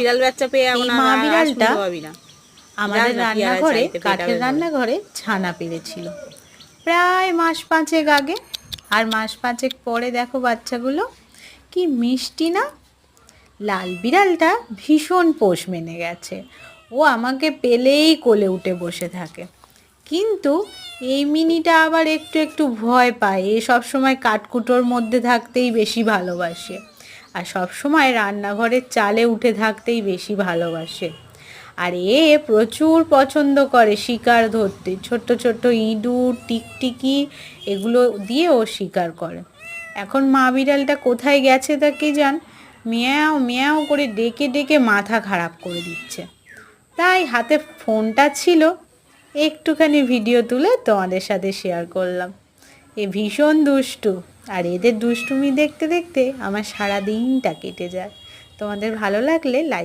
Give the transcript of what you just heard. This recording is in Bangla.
বিড়াল বাচ্চা পেয়ে মা বিড়ালটা আমাদের রান্নাঘরে কাঠের রান্নাঘরে ছানা পেরেছিল। প্রায় মাস পাঁচেক আগে আর মাস পাঁচেক পরে দেখো বাচ্চাগুলো কি মিষ্টি না? লাল বিড়ালটা ভীষণ পোষ মেনে গেছে। ও আমাকে পেলেই কোলে উঠে বসে থাকে। কিন্তু এই মিনিটা আবার একটু একটু ভয় পায়। এ সব সময় কাঠকুটোর মধ্যে থাকতেই বেশি ভালোবাসে। আর সব সময় রান্নাঘরের চালে উঠে থাকতেই বেশি ভালোবাসে। আর এ প্রচুর পছন্দ করে শিকার ধরতে। ছোট্ট ছোট্ট ইঁদুর, টিকটিকি এগুলো দিয়ে ও শিকার করে। এখন মা বিড়ালটা কোথায় গেছে তা কে জান? মিয়াও মিয়াও করে ডেকে ডেকে মাথা খারাপ করে দিচ্ছে। তাই হাতে ফোনটা ছিল। একটুখানি ভিডিও তুলে তোমাদের সাথে শেয়ার করলাম। এ ভীষণ দুষ্টু। আর এদের দুষ্টুমি দেখতে দেখতে আমার সারা দিনটা কেটে যায়। তোমাদের ভালো লাগলে লাইক